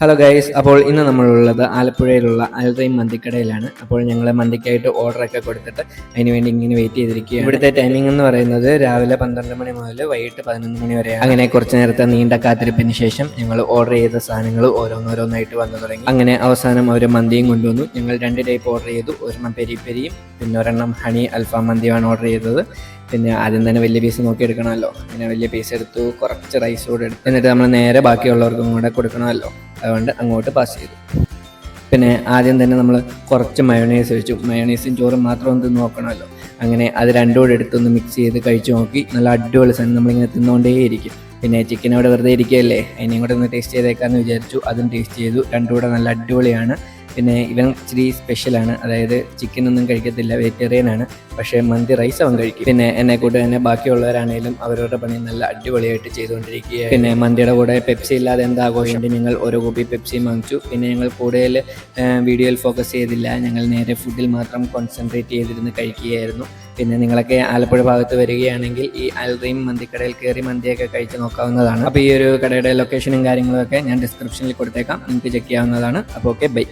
Hello guys അപ്പോൾ ഇന്ന് നമ്മളുള്ളത് ആലപ്പുഴയിലുള്ള അൽറൈം മന്തിക്കടയിലാണ്. അപ്പോൾ ഞങ്ങൾ മന്തിക്കായിട്ട് ഓർഡറൊക്കെ കൊടുത്തിട്ട് അതിന് വേണ്ടി ഇങ്ങനെ വെയിറ്റ് ചെയ്തിരിക്കുകയാണ്. ഇവിടുത്തെ ടൈമിംഗ് എന്ന് പറയുന്നത് രാവിലെ പന്ത്രണ്ട് മണി മുതൽ വൈകിട്ട് പതിനൊന്ന് മണി വരെയാണ്. അങ്ങനെ കുറച്ച് നേരത്തെ നീണ്ട കാത്തിരിപ്പിന് ശേഷം ഞങ്ങൾ ഓർഡർ ചെയ്ത സാധനങ്ങൾ ഓരോന്നോരോന്നായിട്ട് വന്നു തുടങ്ങി. അങ്ങനെ അവസാനം അവർ മന്തിയും കൊണ്ടുവന്നു. ഞങ്ങൾ രണ്ട് ടൈപ്പ് ഓർഡർ ചെയ്തു. ഒരെണ്ണം പെരി പെരിയും പിന്നെ ഒരെണ്ണം ഹണി അൽഫാം മന്തിയുമാണ് ഓർഡർ ചെയ്തത്. പിന്നെ ആദ്യം തന്നെ വലിയ പീസ് നോക്കി എടുക്കണമല്ലോ അങ്ങനെ വലിയ പീസ് എടുത്തു. കുറച്ച് റൈസ് കൂടെ എടുത്തു. എന്നിട്ട് നമ്മൾ നേരെ ബാക്കിയുള്ളവർക്കും കൂടെ കൊടുക്കണമല്ലോ. അതുകൊണ്ട് അങ്ങോട്ട് പാസ് ചെയ്തു. പിന്നെ ആദ്യം തന്നെ നമ്മൾ കുറച്ച് മയോണൈസ് വെച്ചു. മയോണൈസും ചോറും മാത്രം ഒന്ന് നോക്കണമല്ലോ. അങ്ങനെ അത് രണ്ടും കൂടെ എടുത്തൊന്ന് മിക്സ് ചെയ്ത് കഴിച്ചു നോക്കി. നല്ല അടിപൊളി സാധനം നമ്മളിങ്ങനെ തിന്നുകൊണ്ടേയിരിക്കും പിന്നെ ചിക്കൻ അവിടെ വെറുതെ ഇരിക്കുകയല്ലേ? അതിനെയും കൂടെ ഒന്ന് ടേസ്റ്റ് ചെയ്തേക്കാമെന്ന് വിചാരിച്ചു. അതും ടേസ്റ്റ് ചെയ്തു. രണ്ടും കൂടെ നല്ല അടിപൊളിയാണ്. പിന്നെ ഇവൻ ഇച്ചിരി സ്പെഷ്യലാണ് അതായത് ചിക്കൻ ഒന്നും കഴിക്കത്തില്ല വെജിറ്റേറിയൻ ആണ്. പക്ഷേ മന്തി റൈസ് അവൻ കഴിക്കും. പിന്നെ എന്നെ കൂടെ തന്നെ ബാക്കിയുള്ളവരാണേലും അവരുടെ പണി നല്ല അടിപൊളിയായിട്ട് ചെയ്തുകൊണ്ടിരിക്കുക പിന്നെ മന്തിയുടെ കൂടെ പെപ്സി ഇല്ലാതെ എന്താ ആഘോഷമുണ്ട് ഞങ്ങൾ ഓരോ കോപ്പി പെപ്സി വാങ്ങിച്ചു. പിന്നെ ഞങ്ങൾ കൂടുതൽ വീഡിയോയിൽ ഫോക്കസ് ചെയ്തില്ല. ഞങ്ങൾ നേരെ ഫുഡിൽ മാത്രം കോൺസെൻട്രേറ്റ് ചെയ്തിരുന്ന് കഴിക്കുകയായിരുന്നു. പിന്നെ നിങ്ങളൊക്കെ ആലപ്പുഴ ഭാഗത്ത് വരികയാണെങ്കിൽ ഈ അൽറീം മന്തിക്കടയിൽ കയറി മന്തിയൊക്കെ കഴിച്ച് നോക്കാവുന്നതാണ്. അപ്പോൾ ഈ ഒരു കടയുടെ ലൊക്കേഷനും കാര്യങ്ങളൊക്കെ ഞാൻ ഡിസ്ക്രിപ്ഷനിൽ കൊടുത്തേക്കാം. നിങ്ങൾക്ക് ചെക്ക് ചെയ്യാവുന്നതാണ്. അപ്പോൾ ഓക്കെ ബൈ